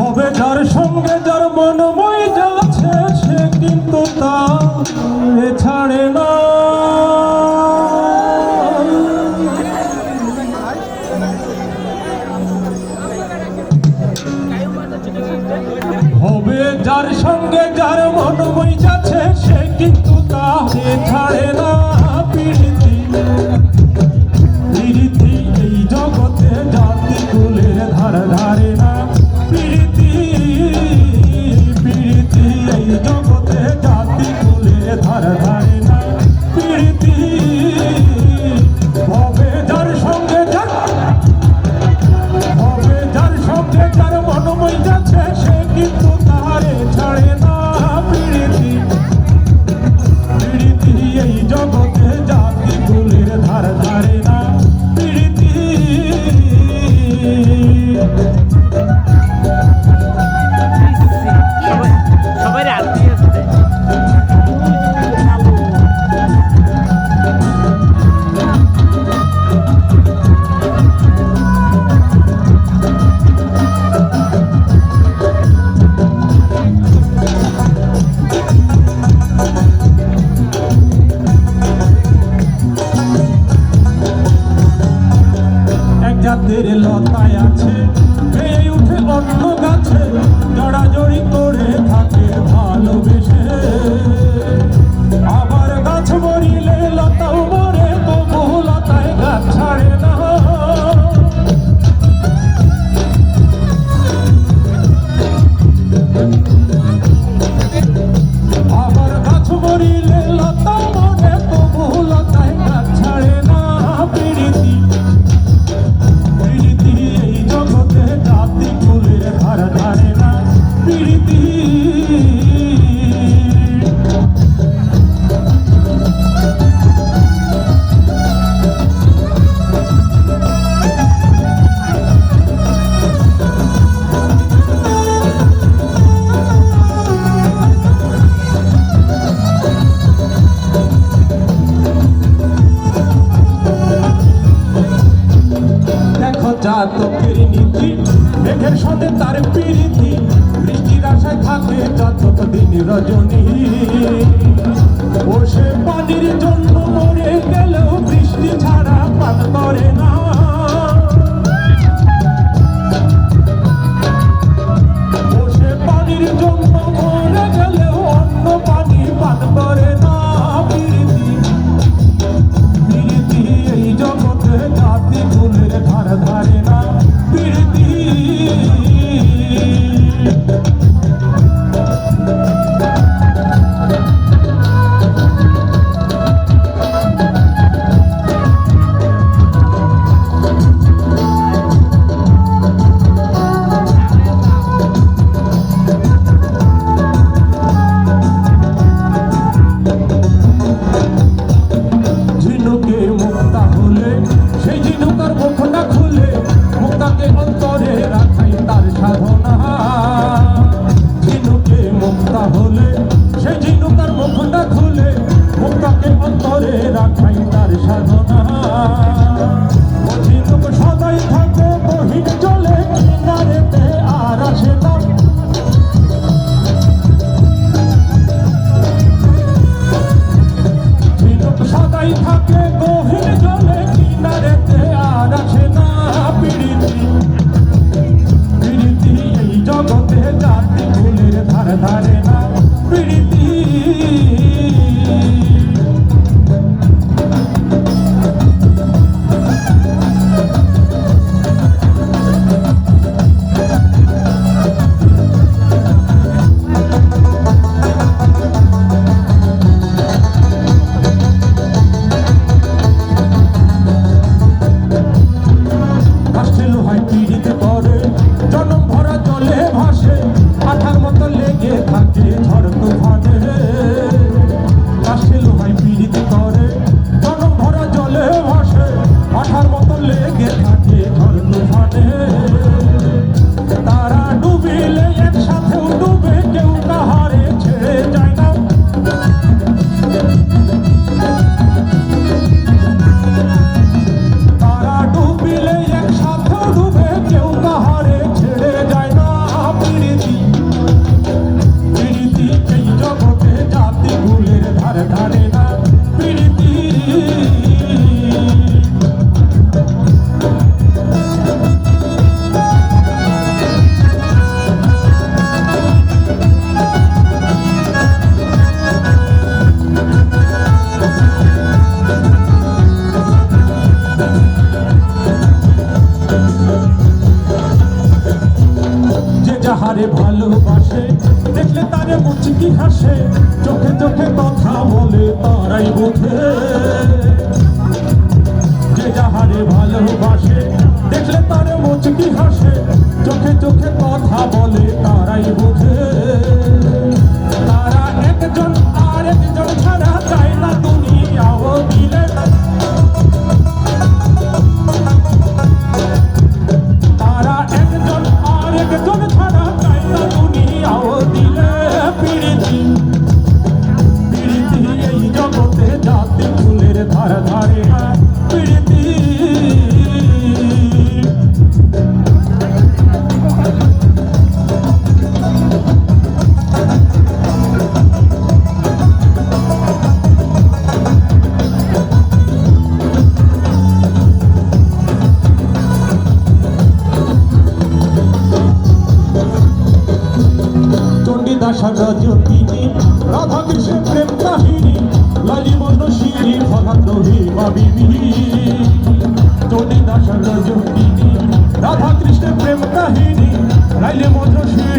হবে যার সঙ্গে যার মনময় যাচ্ছে সে কিন্তু তা ছাড়ে না। হবে যার সঙ্গে যার মনময় যাচ্ছে সে কিন্তু তাকে ছাড়ে না। পিড়িতি জাতের লতায় আছে। এই উঠে অন্য গাছে, জড়াজড়ি করে থাকে ভালোবেসে। আবার গাছ মরিলে লতাও মরে তবু লতায় গাছ জাতকের নীতি মেঘের সাথে তার পিরিতি, বৃষ্টির আশায় থাকে যত দিন রজনী। বসে পানির জন্য মরে গেলেও রাখাই তার সাধনা। কথা বলে তারাই বোঝে। যে যাহারে ভালোবাসে, দেখলে তারে মুচকি হাসে, চোখে চোখে কথা বলে তারাই বোঝে। তারা একজন রাধা কৃষ্ণের প্রেম কাহিনী, লালি বর্ণ শিরি ফলাগ্রহী বাবিনী চটি দাস রাধা কৃষ্ণের প্রেম কাহিনী, লাইলে মন্দ্র শিরি